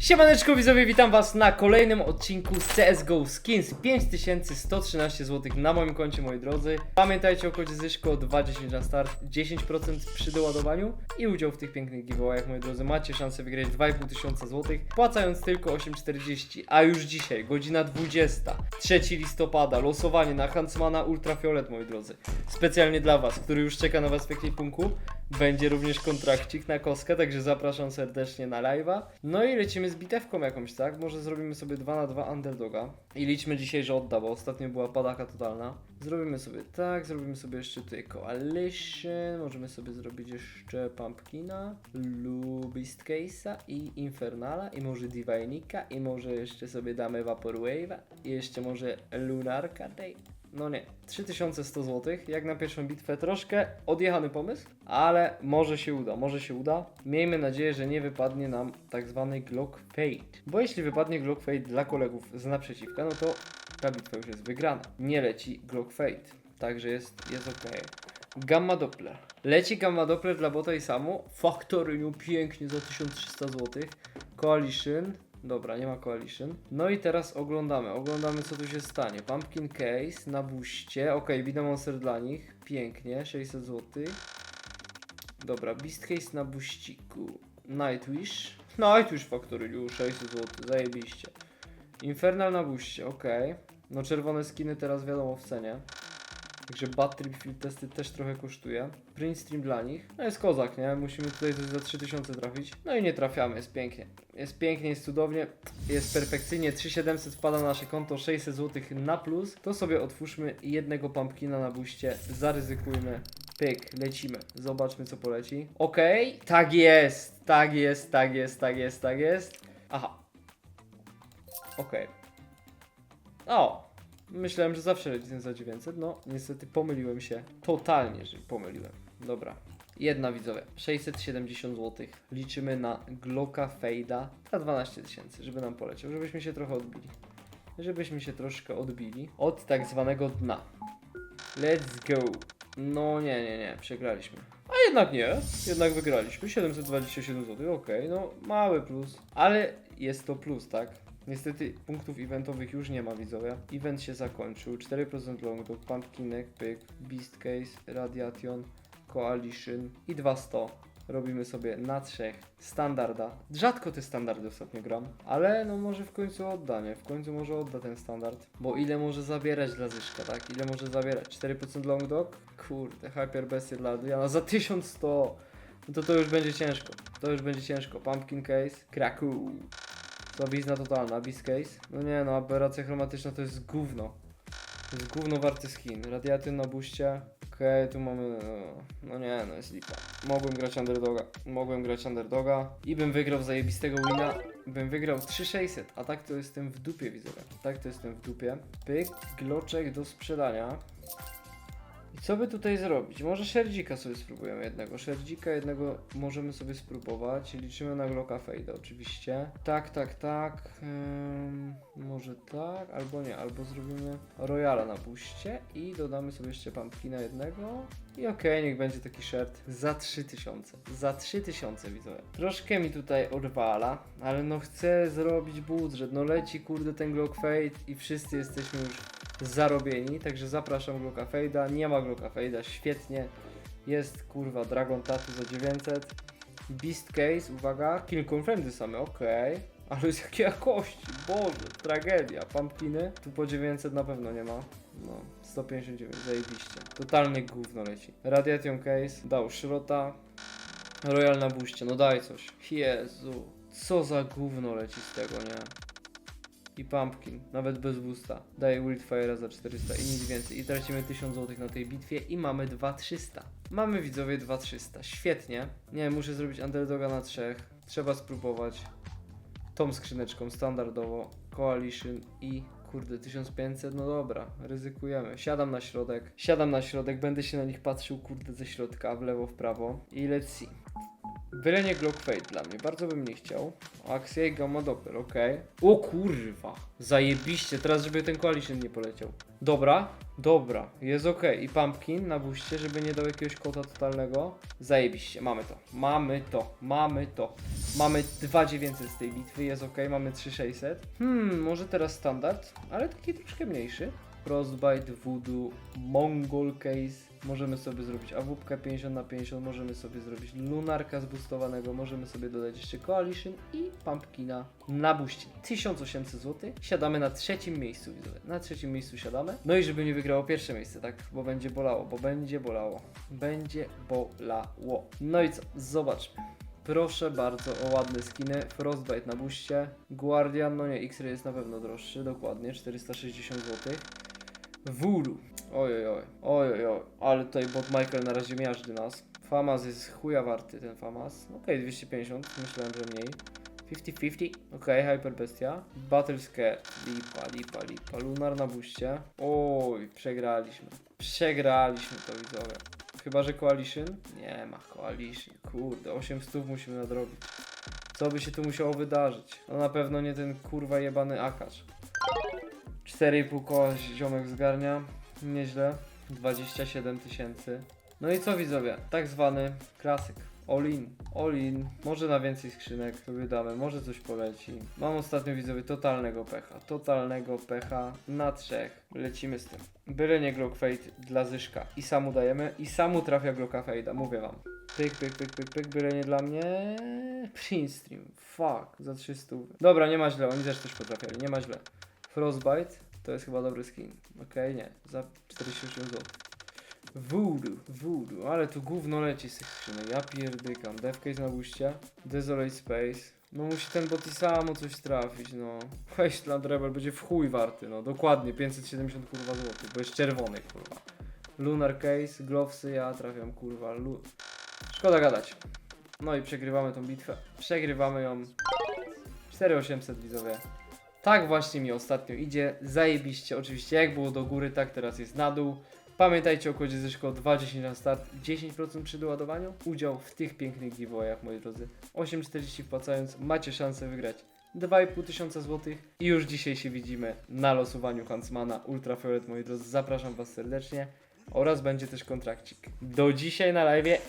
Siemaneczko widzowie, witam was na kolejnym odcinku CSGO Skins. 5113 zł na moim koncie moi drodzy. Pamiętajcie o kodzie Zyszko 2.10 na start 10% przy doładowaniu i udział w tych pięknych giveawayach moi drodzy. Macie szansę wygrać 2,5 tysiąca złotych płacając tylko 8,40 A już dzisiaj, godzina 20 3 listopada, losowanie na Huntsmana Ultrafiolet moi drodzy. Specjalnie dla was, który już czeka na was w ekwipunku będzie również kontrakcik na koskę, także zapraszam serdecznie na live'a. No i lecimy z bitewką jakąś, tak? Może zrobimy sobie 2 na 2 underdoga. I liczmy dzisiaj, że odda, bo ostatnio była padaka totalna. Zrobimy sobie tak, zrobimy sobie jeszcze tutaj Coalition, możemy sobie zrobić jeszcze Pumpkina, Lubist Case'a i Infernala i może Divinika i może jeszcze sobie damy Vaporwave'a i jeszcze może Lunarka tej. No nie, 3100 zł, jak na pierwszą bitwę, troszkę odjechany pomysł, ale może się uda, może się uda. Miejmy nadzieję, że nie wypadnie nam tak zwany Glock Fade, bo jeśli wypadnie Glock Fade dla kolegów z naprzeciwka, no to ta bitwa już jest wygrana. Nie leci Glock Fade, także jest, jest ok. Gamma Doppler. Leci Gamma Doppler dla bota i samu. Factory pięknie za 1300 zł. Coalition. Dobra, nie ma Coalition. No i teraz oglądamy. Oglądamy co tu się stanie. Pumpkin Case na buście. Ok, widać monster dla nich. Pięknie, 600 zł. Dobra, Beast Case na buściku. Nightwish. Nightwish Factory 600 zł, zajebiście. Infernal na buście, ok. No czerwone skiny teraz wiadomo w cenie. Także Trip Field Testy też trochę kosztuje. Print Stream dla nich. No jest kozak, nie? Musimy tutaj coś za 3000 trafić. No i nie trafiamy, jest pięknie. Jest pięknie, jest cudownie, jest perfekcyjnie. 3700 wpada na nasze konto, 600 zł na plus. To sobie otwórzmy jednego pumpkina na buście. Zaryzykujmy. Pyk, lecimy. Zobaczmy co poleci. Okej, tak jest, tak jest, tak jest, tak jest, tak jest. Aha. Okej. O, Myślałem, że zawsze ten za 900. No, niestety pomyliłem się. Totalnie, że pomyliłem. Dobra. Jedna widzowie. 670 zł. Liczymy na Glocka Fejda za 12 tysięcy, żeby nam poleciał. Żebyśmy się trochę odbili. Żebyśmy się troszkę odbili od tak zwanego dna. Let's go. No nie, nie, nie. Przegraliśmy. A jednak nie. Jednak wygraliśmy. 727 zł. Okej, no mały plus. Ale jest to plus, tak? Niestety punktów eventowych już nie ma widzowie. Event się zakończył. 4% longdog, pumpkinek, pyk, beast case, radiation, coalition i 200. Robimy sobie na trzech standarda. Rzadko te standardy ostatnio gram, ale no może w końcu odda, nie? W końcu może odda ten standard. Bo ile może zabierać dla Zyszka, tak? Ile może zabierać? 4% long dog? Kurde, hyper bestie dla Adriana za 1100. No to to już będzie ciężko. To już będzie ciężko. Pumpkin case, Kraków. Słabizna totalna, Beast Case. No nie no, aberracja chromatyczna to jest gówno. To jest gówno warty skin. Radiaty na buście. Okej, tu mamy... No, no nie, no jest lipa. Mogłem grać underdoga. Mogłem grać underdoga. I bym wygrał zajebistego wina. Bym wygrał 3600. A tak to jestem w dupie, widzowie. Tak to jestem w dupie. Pyk, gloczek do sprzedania. Co by tutaj zrobić? Może szerdzika sobie spróbujemy jednego. Szerdzika jednego możemy sobie spróbować. Liczymy na Glocka Fade oczywiście. Tak, tak, tak. Ym, może tak, albo nie. Albo zrobimy Royala na buście i dodamy sobie jeszcze Pumpkina jednego. I okej, niech będzie taki shirt za 3000. Za 3000 widzowie. Troszkę mi tutaj odwala, ale no chcę zrobić budżet. No leci kurde ten Glock Fade i wszyscy jesteśmy już zarobieni, także zapraszam Glocka Fade'a. Nie ma Glocka Fade'a, świetnie. Jest kurwa Dragon Tattoo za 900. Beast Case, uwaga, Kill Confirmed same, okej. Ale z jakiej jakości, Boże, tragedia. Pumpkiny, tu po 900 na pewno nie ma. No, 159, zajebiście. Totalnie gówno leci. Radiation Case, dał Szrota. Royal na buście, no daj coś. Jezu, co za gówno leci z tego, nie? I Pumpkin, nawet bez boosta. Daje Wildfire za 400 i nic więcej. I tracimy 1000 zł na tej bitwie i mamy 2300. Mamy widzowie 2300, świetnie. Nie, muszę zrobić underdoga na trzech. Trzeba spróbować. Tą skrzyneczką standardowo. Coalition i kurde 1500, no dobra, ryzykujemy. Siadam na środek, siadam na środek, będę się na nich patrzył kurde ze środka, w lewo, w prawo i let's see. Byle nie Glock Fade dla mnie, bardzo bym nie chciał. Akcja i Gamma Doppler, okej. O kurwa, zajebiście, teraz żeby ten Coalition nie poleciał. Dobra, dobra, jest okej. I Pumpkin na buście, żeby nie dał jakiegoś kota totalnego. Zajebiście, mamy to, mamy to, mamy to. Mamy 2900 z tej bitwy, jest ok, mamy 3600. Hmm, może teraz standard, ale taki troszkę mniejszy. Frostbite, Voodoo, Mongol Case. Możemy sobie zrobić awupkę 50 na 50, możemy sobie zrobić Lunarka zboostowanego, możemy sobie dodać jeszcze Coalition i Pumpkina na buście. 1800 zł. Siadamy na trzecim miejscu, widzowie. Na trzecim miejscu siadamy. No i żeby nie wygrało pierwsze miejsce, tak? Bo będzie bolało, bo będzie bolało. Będzie bolało. No i co? Zobaczmy. Proszę bardzo o ładne skiny. Frostbite na buście. Guardian, no nie, X-Ray jest na pewno droższy, dokładnie, 460 zł. Voodoo. Oj, oj, oj, oj, ale tutaj bot Michael na razie miażdży nas. Famas jest chuja warty ten Famas. Okej, 250, myślałem, że mniej. 50-50, okej, Hyper Bestia. Battle Scare, lipa, lipa, lipa. Lunar na buście. Oj, przegraliśmy. Przegraliśmy to widzowie. Chyba, że Coalition? Nie ma Coalition, kurde, 800 musimy nadrobić. Co by się tu musiało wydarzyć? No na pewno nie ten kurwa jebany akacz. 4,5 koła ziomek zgarnia. Nieźle. 27 tysięcy. No i co widzowie? Tak zwany klasyk. All in. All in. Może na więcej skrzynek sobie damy, może coś poleci. Mam ostatnio widzowie totalnego pecha. Totalnego pecha na trzech. Lecimy z tym. Byle nie Glock Fade dla Zyszka. I samu dajemy. I samu trafia Glocka Fade'a. Mówię wam. Pyk, pyk, pyk, pyk, pyk. Byle nie dla mnie. Print Stream. Fuck. Za 300. Dobra, nie ma źle. Oni też coś potrafiali. Nie ma źle. Frostbite to jest chyba dobry skin. Okej, nie, za 48 zł. Voodoo, voodoo, ale tu gówno leci z tych skrzynek. Ja pierdykam. Devcase na buście. Desolate Space. No musi ten bot i samo coś trafić, no. Wasteland Rebel będzie w chuj warty, no. Dokładnie, 570 kurwa złotych, bo jest czerwony, kurwa. Lunar Case, Glovesy, ja trafiam, kurwa. Lu Szkoda gadać. No i przegrywamy tą bitwę. Przegrywamy ją. 4800 widzowie. Tak właśnie mi ostatnio idzie, zajebiście. Oczywiście jak było do góry, tak teraz jest na dół. Pamiętajcie o kodzie zeszko 2.10 na start, 10% przy doładowaniu. Udział w tych pięknych giveawayach, moi drodzy. 8,40 wpłacając, macie szansę wygrać 2,5 tysiąca złotych. I już dzisiaj się widzimy na losowaniu Huntsmana Ultrafiolet, moi drodzy. Zapraszam Was serdecznie. Oraz będzie też kontrakcik. Do dzisiaj na live.